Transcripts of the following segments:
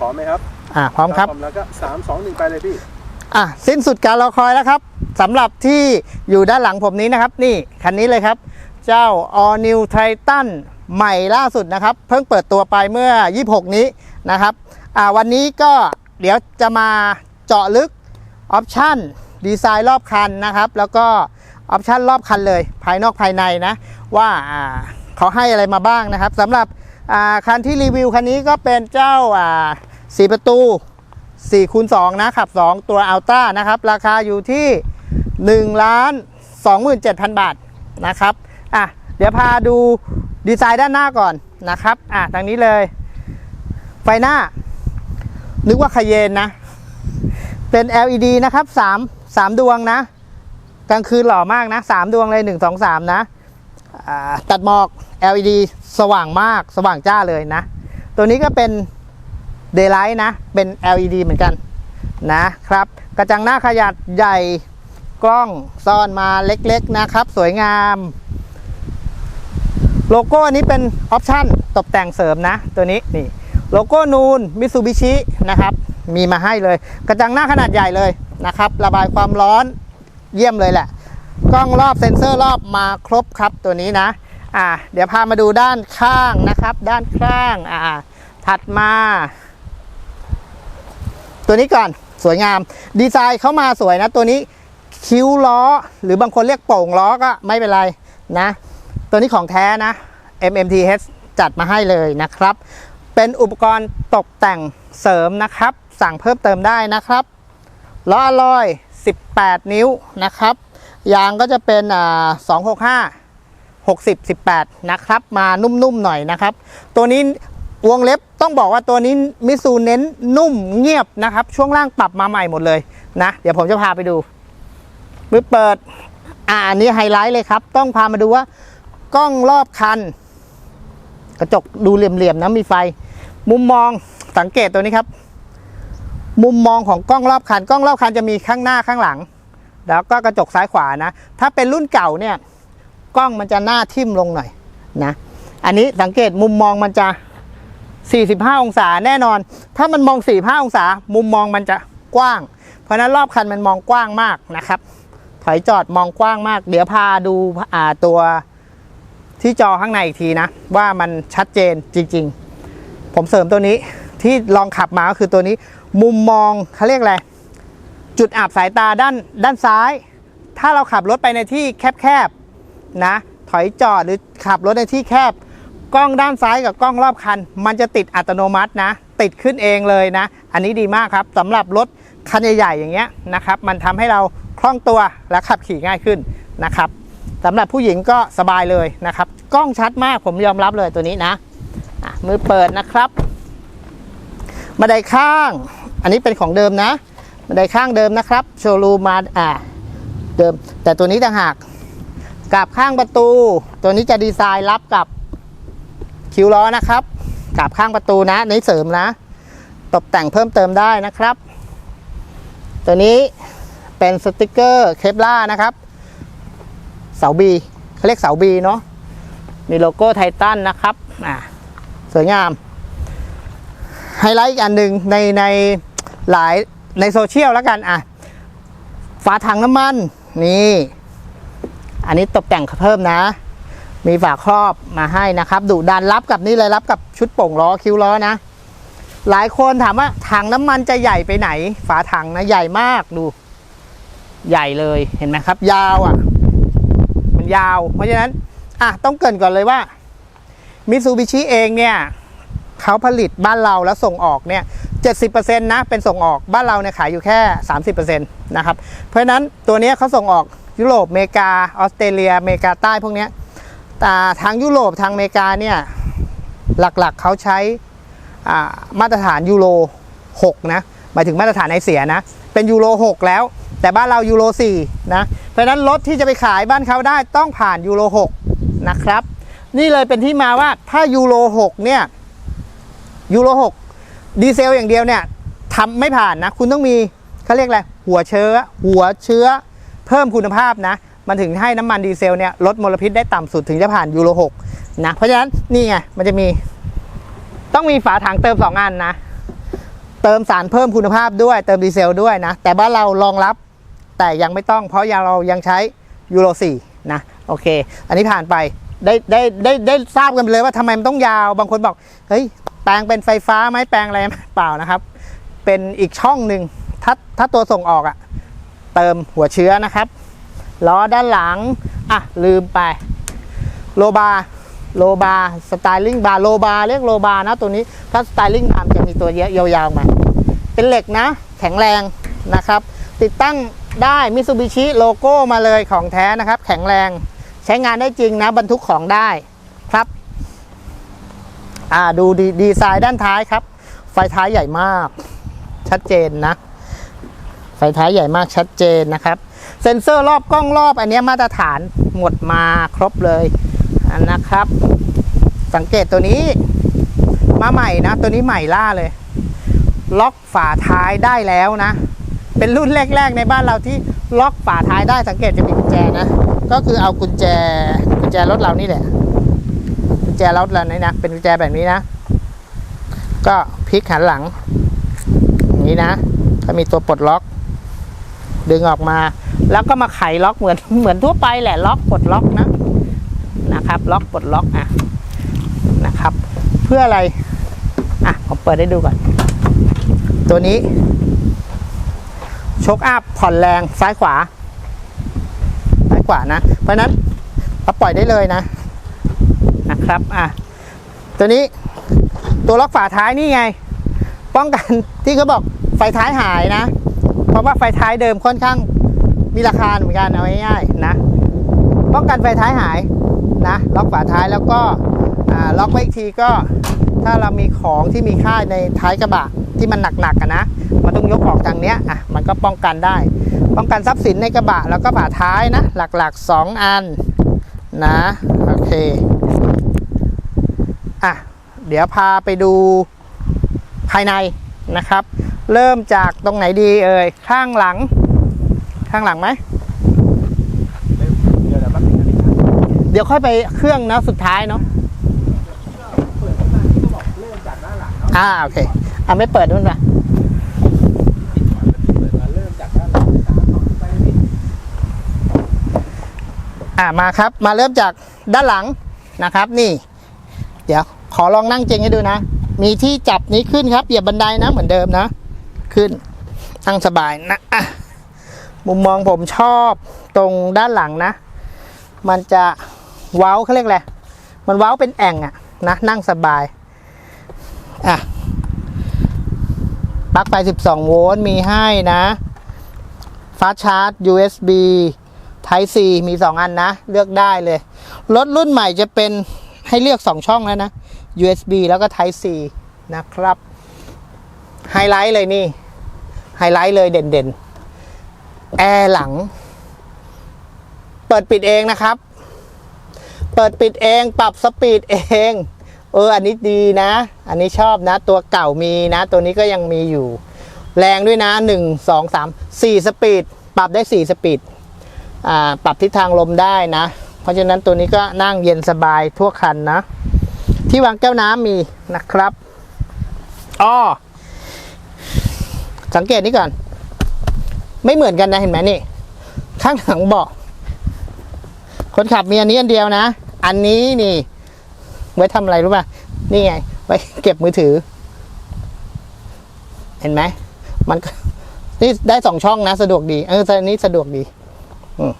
พร้อมไหมครับอ่าพร้อมครับพร้อมแล้วก็สามสองหนึ่งไปเลยพี่อะสิ้นสุดการรอคอยแล้วครับสำหรับที่อยู่ด้านหลังผมนี้นะครับ นี่คันนี้เลยครับ เจ้า All New Triton ใหม่ล่าสุดนะครับ เพิ่งเปิดตัวไปเมื่อ 26 นี้นะครับอ่าวันนี้ก็เดี๋ยวจะมาเจาะลึกออปชั่นดีไซน์รอบคันนะครับ แล้วก็ออปชั่นรอบคันเลย ภายนอกภายในนะ ว่าอ่าเขาให้อะไรมาบ้างนะครับสำหรับอ่า คันที่รีวิวคันนี้ก็เป็นเจ้าอ่าสี่ประตู4คูณ2นะขับ 2 ตัวอัลต้านะครับ ราคาอยู่ที่1ล้าน27,000 บาทนะครับอะเดี๋ยวพาดูดีไซน์ด้านหน้าก่อนนะครับอะทางนี้เลย ไฟหน้า นึกว่าคาเยนนะ เป็น LED นะครับ 3 3 ดวงนะ กลางคืนหล่อมากนะ 3 ดวงเลย 1 2 3 นะ ตัดหมอก LED สว่างมากสว่างจ้าเลยนะ ตัวนี้ก็เป็นเดย์ไลท์นะ เป็น LED เหมือนกันนะครับ กระจังหน้าขนาดใหญ่กล้องซ่อนมาเล็กๆนะครับ สวยงาม โลโก้อันนี้เป็นออปชั่นตกแต่งเสริมนะ ตัวนี้นี่โลโก้นูนมิ t ูบิชินะครับ มีมาให้เลย กระจังหน้าขนาดใหญ่เลยนะครับ ระบายความร้อนเยี่ยมเลยแหละ กล้องรอบเซ็นเซอร์รอบมาครบครับตัวนี้นะ อ่า เดี๋ยวพามาดูด้านข้างนะครับ ด้านข้าง อ่า ถัดมา ตัวนี้ก่อนสวยงาม ดีไซน์เข้ามาสวยนะ ตัวนี้คิ้วล้อ หรือบางคนเรียกโป่งล้อก็ไม่เป็นไรนะ ตัวนี้ของแท้นะ MMTH จัดมาให้เลยนะครับ เป็นอุปกรณ์ตกแต่งเสริมนะครับ สั่งเพิ่มเติมได้นะครับล้ออลอย 18 นิ้วนะครับ ยางก็จะเป็นอ่า265 60 18นะครับ มานุ่มๆหน่อยนะครับ ตัวนี้วงเล็บต้องบอกว่าตัวนี้มิซูเน้นนุ่มเงียบนะครับ ช่วงล่างปรับมาใหม่หมดเลยนะ เดี๋ยวผมจะพาไปดูมือเปิด อ่าอันนี้ไฮไลท์เลยครับ ต้องพามาดูว่ากล้องรอบคัน กระจกดูเหลี่ยมๆนะมีไฟ มุมมองสังเกตตัวนี้ครับ มุมมองของกล้องรอบคัน กล้องรอบคันจะมีข้างหน้าข้างหลัง แล้วก็กระจกซ้ายขวานะ ถ้าเป็นรุ่นเก่าเนี่ยกล้องมันจะหน้าทิ่มลงหน่อยนะ อันนี้สังเกตมุมมองมันจะ 45 องศาแน่นอน ถ้ามันมอง 45 องศา มุมมองมันจะกว้าง เพราะนั้นรอบคันมันมองกว้างมากนะครับ ถอยจอดมองกว้างมาก เดี๋ยวพาดูอ่าตัวที่จอข้างในอีกทีนะ ว่ามันชัดเจนจริง ๆ ผมเสริมตัวนี้ที่ลองขับมาก็คือตัวนี้ มุมมองเขาเรียกอะไร จุดอับสายตาด้านด้านซ้าย ถ้าเราขับรถไปในที่แคบๆนะถอยจอดหรือขับรถในที่แคบ กล้องด้านซ้ายกับกล้องรอบคัน มันจะติดอัตโนมัตินะ ติดขึ้นเองเลยนะ อันนี้ดีมากครับสำหรับรถคันใหญ่ๆอย่างเงี้ยนะครับ มันทำให้เราคล่องตัวและขับขี่ง่ายขึ้นนะครับสำหรับผู้หญิงก็สบายเลยนะครับ กล้องชัดมากผมยอมรับเลยตัวนี้นะมือเปิดนะครับบันไดข้าง อันนี้เป็นของเดิมนะ บันไดข้างเดิมนะครับ โชว์รูมมาอ่าเดิม แต่ตัวนี้ต่างหากกับข้างประตู ตัวนี้จะดีไซน์รับกับคิ้วล้อนะครับกับข้างประตูนะนี่เสริมนะ ตกแต่งเพิ่มเติมได้นะครับ ตัวนี้เป็นสติกเกอร์เคปล่านะครับ เสาบีเขาเรียกเสาบีเนาะมีโลโก้ไททันนะครับอ่าสวยงามไฮไลท์อีกอันหนึ่งในในหลาย ในโซเชียลแล้วกันอะฝาถังน้ำมันนี่อันนี้ตกแต่งเพิ่มนะ มีฝาครอบมาให้นะครับดุดันรับกับนี่เลยรับกับชุดโป่งล้อคิ้วล้อนะ หลายคนถามว่าถังน้ำมันจะใหญ่ไปไหน ฝาถังนะใหญ่มากดู ใหญ่เลยเห็นไหมครับ ยาวอะ มันยาว เพราะฉะนั้นอะต้องเกรินก่อนเลยว่ามิ t ูบิชิเองเนี่ยเขาผลิตบ้านเราแล้วส่งออกเนี่ย 70%นะเป็นส่งออกบ้านเราเนี่ยขายอยู่แค่ 30%นะครับเพราะนั้นตัวนี้เขาส่งออกยุโรปอเมริกาออสเตรเลียอเมริกาใต้พวกนี้แต่ทางยุโรปทางอเมริกาเนี่ยหลักๆเขาใช้อ่ามาตรฐานยูโร6นะหมายถึงมาตรฐานไอเสียนะเป็นยูโร6แล้ว แต่บ้านเรายูโร4นะเพราะฉะนั้นรถที่จะไปขายบ้านเขาได้ต้องผ่านยูโร6นะครับนี่เลยเป็นที่มาว่าถ้ายูโร6เนี่ยยูโร6 ดีเซลอย่างเดียวเนี่ยทำไม่ผ่านนะ คุณต้องมีเขาเรียกอะไรหัวเชื้อ หัวเชื้อ เพิ่มคุณภาพนะ มันถึงให้น้ำมันดีเซลเนี่ยลดมลพิษได้ต่ำสุดถึงจะผ่านยูโร6นะเพราะฉะนั้นนี่ไงมันจะมี ต้องมีฝาถังเติม 2 อันนะ เติมสารเพิ่มคุณภาพด้วย เติมดีเซลด้วยนะ แต่บ้านเรารองรับ แต่ยังไม่ต้อง เพราะยังเรายังใช้ยูโร4นะโอเค อันนี้ผ่านไปได้ได้ได้ได้ทราบกันเลยว่าทำไมมันต้องยาวบางคนบอกเฮ้ย แปลงเป็นไฟฟ้าไหมแปลงอะไรเปล่านะครับ เป็นอีกช่องหนึ่งถ้าถ้าตัวส่งออกอะเติมหัวเชื้อนะครับล้อด้านหลัง อะ ลืมไป โลบา โลบา สไตลิ่งบาร์โลบา เรียกโลบานะตัวนี้ ถ้าสไตลิ่งบาร์มันจะมีตัวเยอะยาวๆมา เป็นเหล็กนะ แข็งแรงนะครับ ติดตั้งได้มิซูบิชิโลโก้มาเลยของแท้นะครับ แข็งแรง ใช้งานได้จริงนะ บรรทุกของได้ อ่าดูดีดีไซน์ด้านท้ายครับ ไฟท้ายใหญ่มาก ชัดเจนนะ ไฟท้ายใหญ่มากชัดเจนนะครับ เซ็นเซอร์รอบกล้องรอบอันนี้มาตรฐานหมดมาครบเลยนนะครับ สังเกตตัวนี้ มาใหม่นะ ตัวนี้ใหม่ล่าเลย ล็อกฝาท้ายได้แล้วนะ เป็นรุ่นแรกๆในบ้านเราที่ล็อกฝาท้ายได้สังเกตจะมีกุญแจนะ ก็คือเอากุญแจกุญแจรถเรานี่แหละ จรถเรานี่นะเป็นกุญแจแบบนี้นะ ก็พลิกหันหลังอย่างนี้นะก็มีตัวปลดล็อก ดึงออกมา แล้วก็มาไขล็อกเหมือนเหมือนทั่วไปแหละล็อกปลดล็อกนะนะครับ ล็อกปลดล็อกอะนะครับ เพื่ออะไรอะผมเปิดให้ดูก่อน ตัวนี้ชคอัพผ่อนแรงซ้ายขวาซ้ายขวานะ เพราะนั้นเราปล่อยได้เลยนะ นะครับอะตัวนี้ตัวล็อกฝาท้ายนี่ไง ป้องกันที่เขาบอกไฟท้ายหายนะ เพราะว่าไฟท้ายเดิมค่อนข้างมีราคาเหมือนกันเอาง่ายๆนะ ป้องกันไฟท้ายหายนะล็อกฝาท้ายแล้วก็อ่าล็อกไว้อีกทีก็ถ้าเรามีของที่มีค่าในท้ายกระบะที่มันหนักๆกันนะมันต้องยกออกทางเนี้ยอะมันก็ป้องกันได้ ป้องกันทรัพย์สินในกระบะแล้วก็ฝาท้ายนะ หลักๆ 2 อันนะโอเค เดี๋ยวพาไปดูภายในนะครับ เริ่มจากตรงไหนดีเอ่ยข้างหลัง ข้างหลังไหมเดี๋ยวค่อยไปเครื่องนะสุดท้ายเนาะอ่าโอเคอะไม่เปิดด้วยนะเปล่าอ่ามาครับมาเริ่มจากด้านหลังนะครับ นี่ เดี๋ยว ขอลองนั่งเจงให้ดูนะ มีที่จับนี้ขึ้นครับเหยียบบันไดนะเหมือนเดิมนะ ขึ้นนั่งสบายนะอะมุมมองผมชอบตรงด้านหลังนะ มันจะเว้าเขาเรียกอะไรมันเว้าเป็นแอ่งอะนะนั่งสบายอะปลั๊กไฟ 12 โวลต์มีให้นะฟาชาร์จ USB Type C มี 2 อันนะ เลือกได้เลย รถรุ่นใหม่จะเป็นให้เลือก 2 ช่องแล้วนะ USB แล้วก็ Type C นะครับ ไฮไลท์เลยนี่ ไฮไลท์เลยเด่นๆ แอร์หลัง เปิดปิดเองนะครับ เปิดปิดเองปรับสปีดเอง เออ อันนี้ดีนะ อันนี้ชอบนะ ตัวเก่ามีนะ ตัวนี้ก็ยังมีอยู่ แรงด้วยนะ 1 2 3 4 สปีด ปรับได้ 4 สปีด ปรับทิศทางลมได้นะ เพราะฉะนั้นตัวนี้ก็นั่งเย็นสบายทั่วคันนะ ที่วางแก้วน้ำมีนะครับอ้อสังเกตนี้ก่อน ไม่เหมือนกันนะเห็นไหมนี่ ข้างหลังเบาะคนขับมีอันนี้อันเดียวนะ อันนี้นี่ ไว้ทำอะไรรู้ป่ะ นี่ไง ไว้เก็บมือถือ เห็นไหม มันก็นี่ได้สองช่องนะ สะดวกดี เอออันนี้สะดวกดีอืม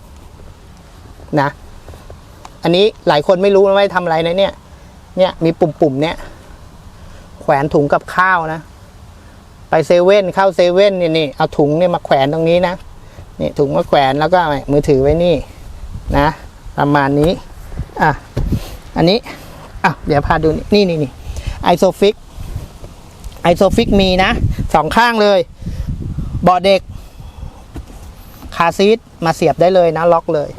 นะ อันนี้หลายคนไม่รู้นะว่าทำอะไรนะเนี่ย เนี่ยมีปุ่มๆเนี่ยแขวนถุงกับข้าวนะ ไปเซเว่นเข้าเซเว่นนี่นี่เอาถุงเนี่ยมาแขวนตรงนี้นะนี่ถุงมาแขวนแล้วก็มือถือไว้นี่นะประมาณนี้อะอันนี้อะเดี๋ยวพาดูนี่นี่นี่ไอโซฟิกไอโซฟิกมีนะสองข้างเลยเบาะเด็กคาซีทมาเสียบได้เลยนะ ล็อกเลย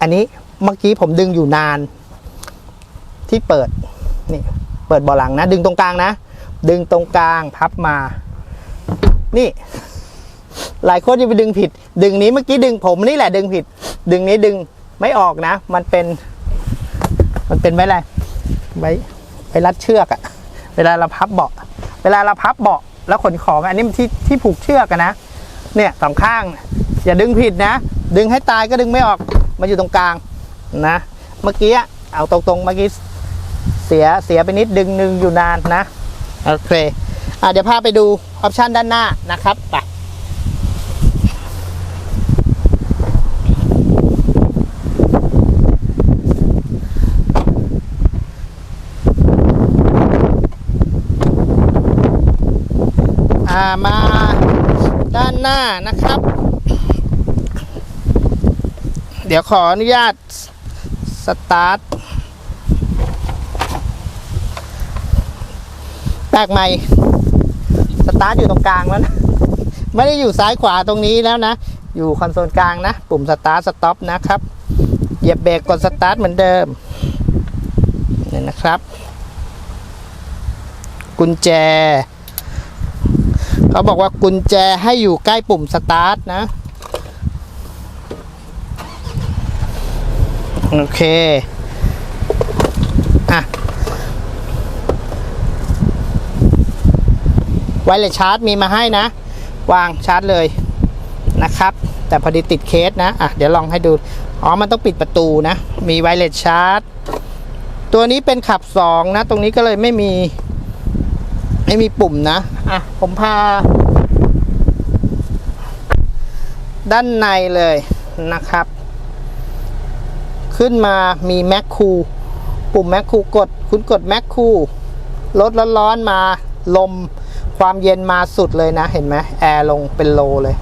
อันนี้เมื่อกี้ผมดึงอยู่นาน ที่เปิดนี่เปิดเบาะหลังนะ ดึงตรงกลางนะ ดึงตรงกลางพับมา นี่ หลายคนจะไปดึงผิด ดึงนี้เมื่อกี้ดึงผมนี่แหละดึงผิด ดึงนี้ดึงไม่ออกนะ มันเป็น มันเป็นไว้อะไรไว้ไว้รัดเชือกอะเวลาเราพับเบาะ เวลาเราพับเบาะแล้วขนของอันนี้มันที่ที่ผูกเชือกนะ เนี่ยสองข้าง อย่าดึงผิดนะ ดึงให้ตายก็ดึงไม่ออก มันอยู่ตรงกลางนะ เมื่อกี้เอาตรงๆเมื่อกี้ เสียเสียไปนิดดึงนึงอยู่นานนะ โอเคอะเดี๋ยวพาไปดูออปชันด้านหน้านะครับไปมาด้านหน้านะครับ เดี๋ยวขออนุญาตสตาร์ท แปลกใหม่ สตาร์ทอยู่ตรงกลางแล้วนะ ไม่ได้อยู่ซ้ายขวาตรงนี้แล้วนะ อยู่คอนโซลกลางนะ ปุ่มสตาร์ทสต็อปนะครับ เหยียบเบรกกดสตาร์ทเหมือนเดิมนี่นะครับ กุญแจ เขาบอกว่ากุญแจให้อยู่ใกล้ปุ่มสตาร์ทนะ โอเค อะ ไวเลสชาร์จมีมาให้นะ วางชาร์จเลยนะครับ แต่พอดีติดเคสนะอะเดี๋ยวลองให้ดู อ๋อ มันต้องปิดประตูนะ มีไวเลสชาร์จ ตัวนี้เป็นขับ 2 นะ ตรงนี้ก็เลยไม่มี ไม่มีปุ่มนะ อะ ผมพา ด้านในเลยนะครับขึ้นมามีแมคคูปุ่มแมคคูกด คุณกดแมคคูรถร้อนๆมา ลม ความเย็นมาสุดเลยนะ เห็นไหมแอร์ลงเป็นโลเลย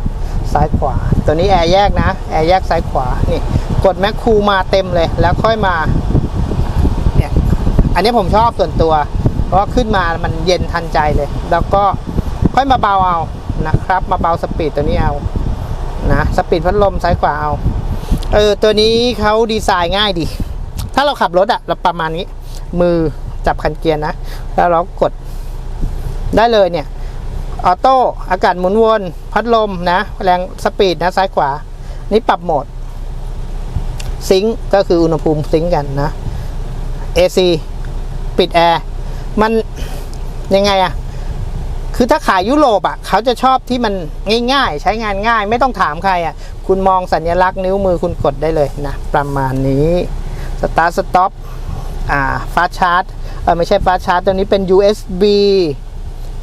ซ้ายขวา ตัวนี้แอร์แยกนะ แอร์แยกซ้ายขวา นี่ กดแมคคูมาเต็มเลย แล้วค่อยมา เนี่ย อันนี้ผมชอบส่วนตัว เพราะขึ้นมามันเย็นทันใจเลย แล้วก็ค่อยมาเบาเอา นะครับ มาเบาสปีดตัวนี้เอา นะ สปีดพัดลมซ้ายขวาเอา เออ ตัวนี้เขาดีไซน์ง่ายดี ถ้าเราขับรถอะเราประมาณนี้ มือจับคันเกียร์นะ แล้วเรากด ได้เลยเนี่ยออโต้อากาศหมุนวน พัดลมนะ แรงสปีดนะซ้ายขวา นี่ปรับโหมด ซิงก็คืออุณหภูมิซิงกันนะ AC ปิดแอร์มันยังไงอะคือถ้าขายยุโรปอะเขาจะชอบที่มันง่ายๆ ใช้งานง่าย ไม่ต้องถามใครอะคุณมองสัญลักษณ์นิ้วมือคุณกดได้เลยนะ ประมาณนี้สตาร์ทสต็อปอ่าฟาชาร์จเออไม่ใช่ฟาชาร์จตัวนี้เป็น USB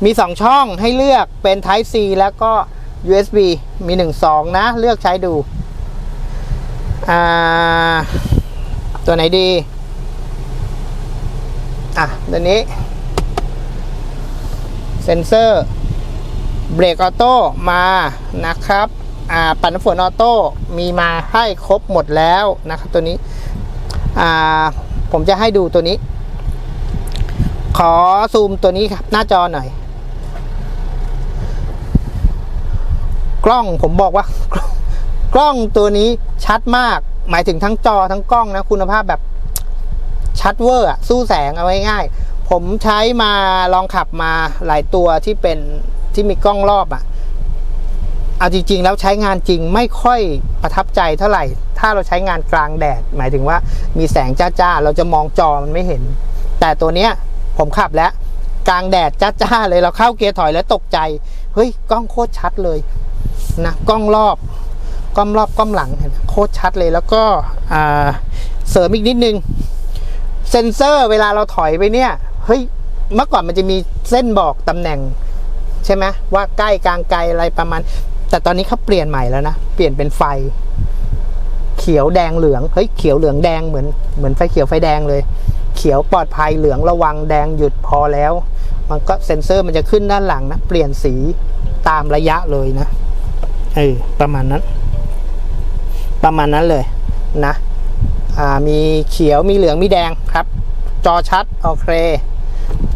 มี 2 ช่องให้เลือกเป็น Type C แล้วก็ USB มี 1 2 นะ เลือกใช้ดู อ่า ตัวไหนดี อะ ตัวนี้ เซนเซอร์ เบรกออโต้มานะครับ อ่า ปัดน้ำฝนออโต้มีมาให้ครบหมดแล้วนะครับ ตัวนี้ อ่า ผมจะให้ดูตัวนี้ขอซูมตัวนี้ครับ หน้าจอหน่อย กล้องผมบอกว่ากล้องตัวนี้ชัดมาก หมายถึงทั้งจอทั้งกล้องนะ คุณภาพแบบชัดเวอร์อะสู้แสงเอาไว้ง่าย ผมใช้มาลองขับมาหลายตัวที่เป็นที่มีกล้องรอบอะเอาจริง ๆ แล้วใช้งานจริงไม่ค่อยประทับใจเท่าไหร่ ถ้าเราใช้งานกลางแดด หมายถึงว่ามีแสงจ้าๆ เราจะมองจอมันไม่เห็น แต่ตัวเนี้ยผมขับแล้วกลางแดดจ้าๆเลยเราเข้าเกียร์ถอยแล้วตกใจ เฮ้ย กล้องโคตรชัดเลย นะกล้องรอบกล้องรอบกล้องหลังโคตรชัดเลยแล้วก็เสริมอีกนิดนึงเซนเซอร์เวลาเราถอยไปเนี่ยเฮ้ยเมื่อก่อนมันจะมีเส้นบอกตำแหน่ง ใช่ไหมว่าใกล้กลางไกลอะไรประมาณ แต่ตอนนี้เขาเปลี่ยนใหม่แล้วนะ เปลี่ยนเป็นไฟ เขียวแดงเหลืองเฮ้ยเขียวเหลืองแดงเหมือนเหมือนไฟเขียวไฟแดงเลย เขียวปลอดภัยเหลืองระวังแดงหยุดพอแล้ว มันก็เซ็นเซอร์มันจะขึ้นด้านหลังนะ เปลี่ยนสีตามระยะเลยนะ เออประมาณนั้น ประมาณนั้นเลยนะอ่ามีเขียวมีเหลืองมีแดงครับ จอชัดโอเค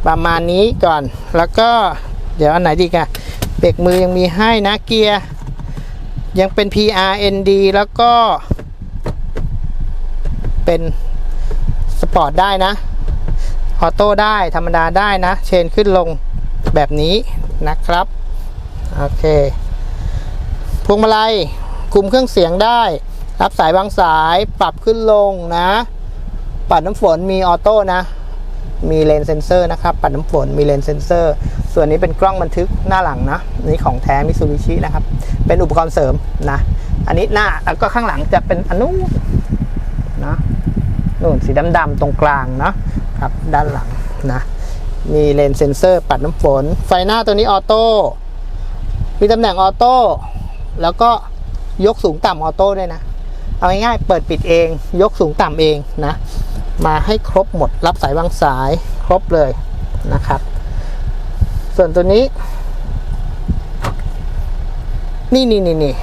ประมาณนี้ก่อนแล้วก็เดี๋ยวอันไหนดีกันเบรกมือยังมีให้นะเกียร์ยังเป็น PRND แล้วก็เป็นสปอร์ตได้นะ ออโต้ได้ธรรมดาได้นะ เชนขึ้นลงแบบนี้นะครับ โอเค พวงมาลัยคุมเครื่องเสียงได้ รับสายบางสายปรับขึ้นลงนะ ปัดน้ำฝนมีออโต้นะ มีเลนเซนเซอร์นะครับ ปัดน้ำฝนมีเลนเซนเซอร์ ส่วนนี้เป็นกล้องบันทึกหน้าหลังนะ นี่ของแท้มิซูบิชินะครับ เป็นอุปกรณ์เสริมนะ อันนี้หน้าแล้วก็ข้างหลังจะเป็นอนุนะนู่นสีดำๆตรงกลางเนาะครับด้านหลังนะ มีเลนเซนเซอร์ ปัดน้ำฝน ไฟหน้าตัวนี้ออโต้มีตำแหน่งออโต้ แล้วก็ยกสูงต่ำออโต้ด้วยนะ เอาง่ายๆเปิดปิดเอง ยกสูงต่ำเองนะ มาให้ครบหมดรับสายวางสายครบเลยนะครับ ส่วนตัวนี้ นี่นี่นี่นี่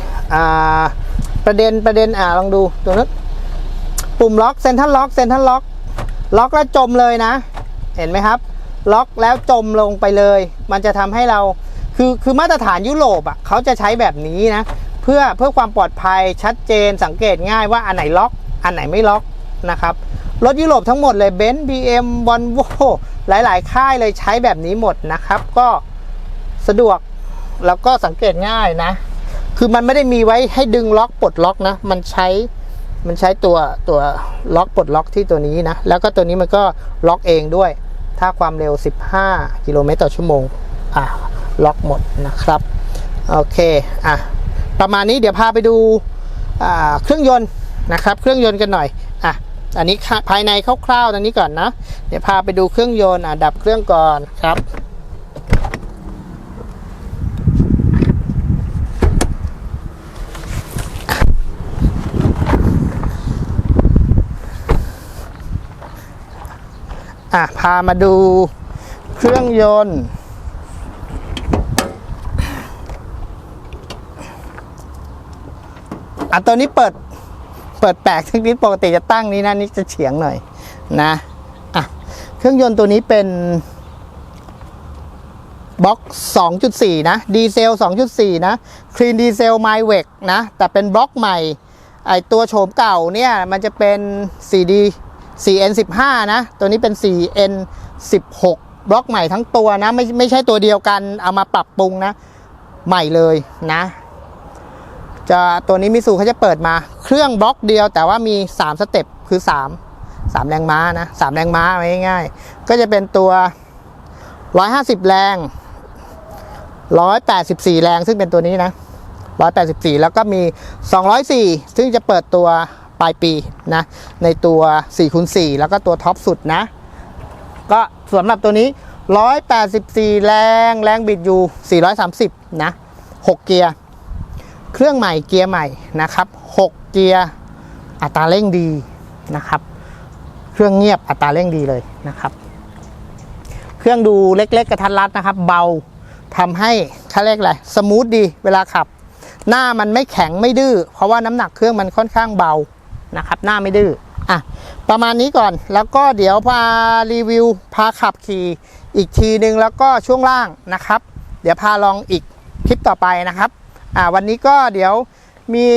ประเด็นประเด็นอ่าลองดูตัวนั้นปุ่มล็อกเซนทรัลล็อกเซนทรัลล็อกล็อกแล้วจมเลยนะ เห็นไหมครับ ล็อกแล้วจมลงไปเลย มันจะทำให้เรา คือคือมาตรฐานยุโรปอะเขาจะใช้แบบนี้นะ เพื่อเพื่อความปลอดภัยชัดเจนสังเกตง่ายว่าอันไหนล็อก อันไหนไม่ล็อกนะครับรถยุโรปทั้งหมดเลยเบนซ์บีเอ็มวอลโวหลาย ๆ ค่ายเลยใช้แบบนี้หมดนะครับ ก็สะดวกแล้วก็สังเกตง่ายนะ คือมันไม่ได้มีไว้ให้ดึงล็อกปลดล็อกนะ มันใช้มันใช้ตัวตัวล็อกปลดล็อกที่ตัวนี้นะ แล้วก็ตัวนี้มันก็ล็อกเองด้วย ถ้าความเร็ว 15 กิโลเมตรต่อชั่วโมงอะ ล็อกหมดนะครับโอเคอะประมาณนี้เดี๋ยวพาไปดูเครื่องยนต์นะครับ เครื่องยนต์กันหน่อยอะอันนี้ภายในคร่าวๆตรงนี้ก่อนนะ เดี๋ยวพาไปดูเครื่องยนต์อะดับเครื่องก่อนครับอะพามาดูเครื่องยนต์ อะตัวนี้เปิดเปิดแปลกทั้งนี้ปกติจะตั้งนี้นะนี่จะเฉียงหน่อยนะอะเครื่องยนต์ตัวนี้เป็นบล็อก 2.4 นะ ดีเซล 2.4 นะ คลีนดีเซลไมเวกนะ แต่เป็นบล็อกใหม่ ไอตัวโฉมเก่าเนี่ย มันจะเป็น 4D 4N 15 นะ ตัวนี้เป็น 4N 16 บล็อกใหม่ทั้งตัวนะ ไม่ไม่ใช่ตัวเดียวกัน เอามาปรับปรุงนะ ใหม่เลยนะ จะตัวนี้มิสูเขาจะเปิดมา เครื่องบล็อกเดียวแต่ว่ามี 3 สเต็ปคือ 3 3 แรงม้านะ3แรงม้าไว้ง่ายๆ ก็จะเป็นตัว 150 แรง 184 แรงซึ่งเป็นตัวนี้นะ 184 แล้วก็มี 204 ซึ่งจะเปิดตัวปลายปีนะในตัว4คูณ4แล้วก็ตัวท็อปสุดนะ ก็สำหรับตัวนี้ 184 แรง แรงบิดอยู่ 430 นะ 6 เกียร์ เครื่องใหม่เกียร์ใหม่นะครับ 6 เกียร์อัตราเร่งดีนะครับ เครื่องเงียบอัตราเร่งดีเลยนะครับ เครื่องดูเล็กๆกระทัดรัดนะครับ เบาทำให้เขาเรียกอะไรสมูทดีเวลาขับ หน้ามันไม่แข็งไม่ดื้อเพราะว่าน้ำหนักเครื่องมันค่อนข้างเบานะครับ หน้าไม่ดื้ออะประมาณนี้ก่อนแล้วก็เดี๋ยวพารีวิวพาขับขี่อีกทีนึงแล้วก็ช่วงล่างนะครับ เดี๋ยวพาลองอีกคลิปต่อไปนะครับ อ่าวันนี้ก็เดี๋ยวมี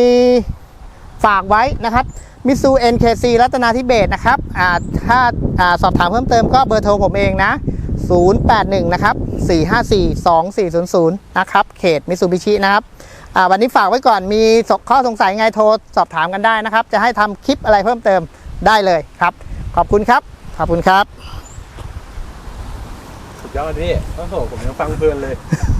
ฝากไว้นะครับมิซู NKC รัตนาธิเบศนะครับอ่าถ้าอ่าสอบถามเพิ่มเติมก็เบอร์โทรผมเองนะ 081 นะครับ 454 2400 นะครับ เขตมิซูบิชินะครับอ่าวันนี้ฝากไว้ก่อนมีข้อสงสัยไงโทรสอบถามกันได้นะครับ จะให้ทำคลิปอะไรเพิ่มเติมได้เลยครับ ขอบคุณครับ ขอบคุณครับ สุดยอดพี่โอ้โผมยังฟังเพลินเลย